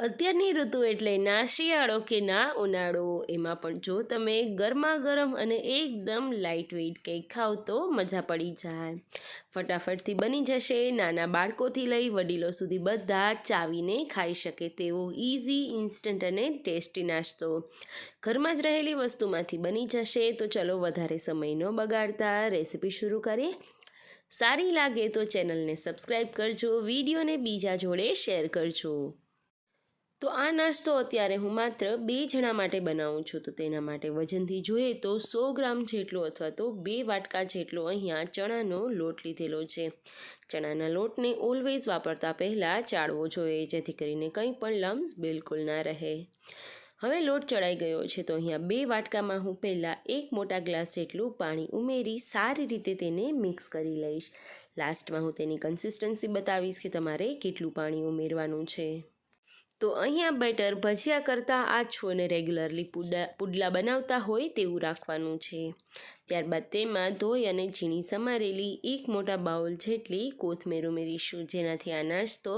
અત્યારની ઋતુ એટલે ના શિયાળો કે ના ઉનાળો, એમાં પણ જો તમે ગરમા ગરમ અને એકદમ લાઇટ વેઇટ કંઈક ખાવ તો મજા પડી જાય. ફટાફટથી બની જશે. નાના બાળકોથી લઈ વડીલો સુધી બધા ચાવીને ખાઈ શકે તેવો ઇઝી ઇન્સ્ટન્ટ અને ટેસ્ટી નાસ્તો. ઘરમાં જ રહેલી વસ્તુમાંથી બની જશે. તો ચલો વધારે સમય ન બગાડતા, રેસીપી શરૂ કરીએ. સારી લાગે તો ચેનલને સબસ્ક્રાઈબ કરજો, વિડીયોને બીજા જોડે શેર કરજો. તો આ નાસ્તો અત્યારે હું માત્ર બે જણા માટે બનાવું છું. તો તેના માટે વજનથી જોઈએ તો સો ગ્રામ જેટલો અથવા તો બે વાટકા જેટલો અહીંયા ચણાનો લોટ લીધેલો છે. ચણાના લોટને ઓલવેઝ વાપરતા પહેલાં ચાળવો જોઈએ, જેથી કરીને કંઈ પણ લમ્સ બિલકુલ ના રહે. હવે લોટ ચડાઈ ગયો છે, તો અહીંયા બે વાટકામાં હું પહેલાં એક મોટા ગ્લાસ જેટલું પાણી ઉમેરી સારી રીતે તેને મિક્સ કરી લઈશ. લાસ્ટમાં હું તેની કન્સિસ્ટન્સી બતાવીશ કે તમારે કેટલું પાણી ઉમેરવાનું છે. તો અહીંયા બેટર ભજીયા કરતાં આ છોને રેગ્યુલરલી પુડલા પુડલા બનાવતા હોય તેવું રાખવાનું છે. ત્યારબાદ તેમાં ધોઈ અને ઝીણી સમારેલી એક મોટા બાઉલ જેટલી કોથમીર ઉમેરીશું. જેનાથી આ નાસ્તો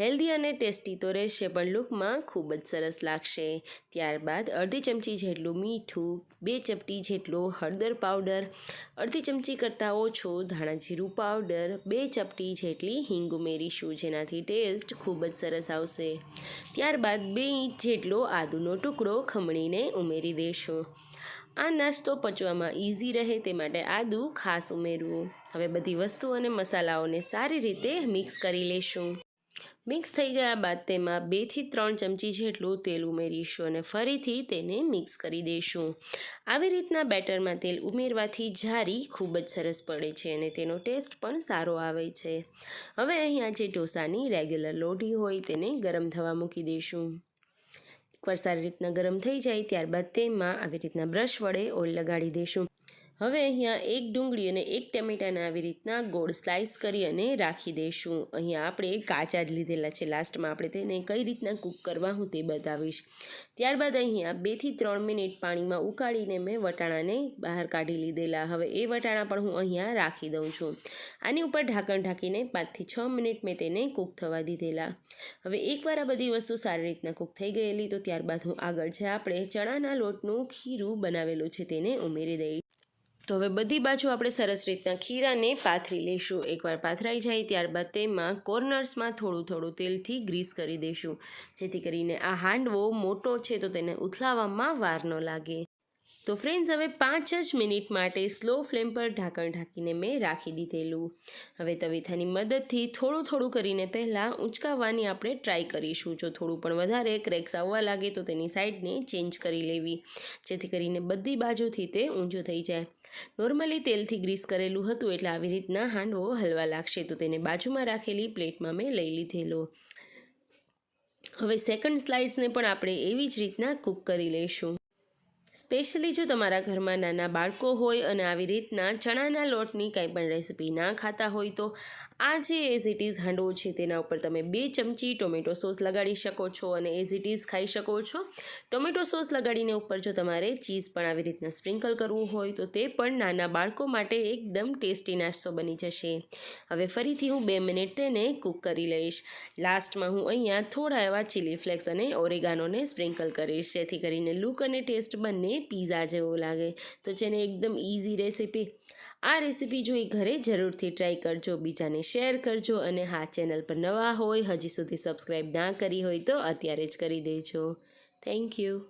હેલ્ધી અને ટેસ્ટી તો રહેશે, પણ લુકમાં ખૂબ જ સરસ લાગશે. ત્યારબાદ અડધી ચમચી જેટલું મીઠું, બે ચપટી જેટલો હળદર પાવડર, અડધી ચમચી કરતાં ઓછો ધાણા જીરું પાવડર, બે ચપટી જેટલી હિંગ ઉમેરીશું, જેનાથી ટેસ્ટ ખૂબ જ સરસ આવશે. ત્યારબાદ બે ઇંચ જેટલો આદુનો ટુકડો ખમણીને ઉમેરી દઈશું આ નાસ્તો પચવામાં ઇઝી રહે તે માટે આદું ખાસ ઉમેરવું. હવે બધી વસ્તુ અને મસાલાઓને સારી રીતે મિક્સ કરી લેશું. મિક્સ થઈ ગયા બાદ તેમાં બેથી ત્રણ ચમચી જેટલું તેલ ઉમેરીશું અને ફરીથી તેને મિક્સ કરી દઈશું આવી રીતના બેટરમાં તેલ ઉમેરવાથી જારી ખૂબ જ સરસ પડે છે અને તેનો ટેસ્ટ પણ સારો આવે છે. હવે અહીંયા જે ઢોસાની રેગ્યુલર લોઢી હોય તેને ગરમ થવા મૂકી દઈશું એકવાર સારી રીતના ગરમ થઈ જાય, ત્યારબાદ તેમાં આવી રીતના બ્રશ વડે ઓઇલ લગાડી દઈશું હવે અહીંયા એક ડુંગળી અને એક ટમેટાને આવી રીતના ગોળ સ્લાઇસ કરી અને રાખી દઈશું. અહીંયા આપણે કાચા જ લીધેલા છે. લાસ્ટમાં આપણે તેને કઈ રીતના કૂક કરવા હું તે બતાવીશ. ત્યારબાદ અહીંયા બેથી ત્રણ મિનિટ પાણીમાં ઉકાળીને મેં વટાણાને બહાર કાઢી લીધેલા. હવે એ વટાણા પણ હું અહીંયા રાખી દઉં છું. આની ઉપર ઢાંકણ ઢાંકીને પાંચથી છ મિનિટ મેં તેને કૂક થવા દીધેલા. હવે એકવાર આ બધી વસ્તુ સારી રીતના કૂક થઈ ગયેલી તો ત્યારબાદ હું આગળ છે આપણે ચણાના લોટનું ખીરું બનાવેલું છે તેને ઉમેરી દઈશ. તો હવે બધી બાજુ આપણે સરસ રીતના ખીરાને પાથરી લઈશું. એકવાર પાથરાઈ જાય ત્યારબાદ તેમાં કોર્નર્સમાં થોડું થોડું તેલથી ગ્રીસ કરી દઈશું. જેથી કરીને આ હાંડવો મોટો છે તો તેને ઉથલાવવામાં વાર ન લાગે. તો ફ્રેન્ડ્સ, હવે પાંચ જ મિનિટ માટે સ્લો ફ્લેમ પર ઢાંકણ ઢાંકીને મેં રાખી દીધેલું. હવે તવીથાની મદદથી થોડું થોડું કરીને પહેલાં ઉંચકાવવાની આપણે ટ્રાય કરીશું. જો થોડું પણ વધારે ક્રેક્સ આવવા લાગે તો તેની સાઈડને ચેન્જ કરી લેવી. જેથી કરીને બધી બાજુથી તે ઊંચું થઈ જાય. નોર્મલી તેલથી ગ્રીસ કરેલું હતું એટલે આવી રીતના હાંડવો હલવા લાગશે. તો તેને બાજુમાં રાખેલી પ્લેટમાં મેં લઈ લીધેલો. હવે સેકન્ડ સ્લાઇડ્સને પણ આપણે એવી જ રીતના કૂક કરી લઈશું. સ્પેશિયલી જો તમારા ઘરમાં નાના બાળકો હોય અને આવી રીતના ચણાના લોટની કંઈ પણ રેસીપી ના ખાતા હોય તો આ જે એઝ ઇટ ઇઝ હાંડવો છે તેના ઉપર તમે બે ચમચી ટોમેટો સોસ લગાડી શકો છો અને એઝ ઇટ ઇઝ ખાઈ શકો છો. ટોમેટો સોસ લગાડીને ઉપર જો તમારે ચીઝ પણ આવી રીતના સ્પ્રિંકલ કરવું હોય તો તે પણ નાના બાળકો માટે એકદમ ટેસ્ટી નાસ્તો બની જશે. હવે ફરીથી હું બે મિનિટ તેને કૂક કરી લઈશ. લાસ્ટમાં હું અહીંયા થોડા એવા ચીલી ફ્લેક્સ અને ઓરેગાનોને સ્પ્રિંકલ કરીશ, જેથી કરીને લુક અને ટેસ્ટ બંને અને પીઝા જેવો લાગે. તો જેને એકદમ ઇઝી રેસીપી આ રેસીપી જોઈ ઘરે જરૂરથી ટ્રાય કરજો, બીજાને શેર કરજો અને હા ચેનલ પર નવા હોય, હજી સુધી સબસ્ક્રાઈબ ના કરી હોય તો અત્યારે જ કરી દેજો. Thank you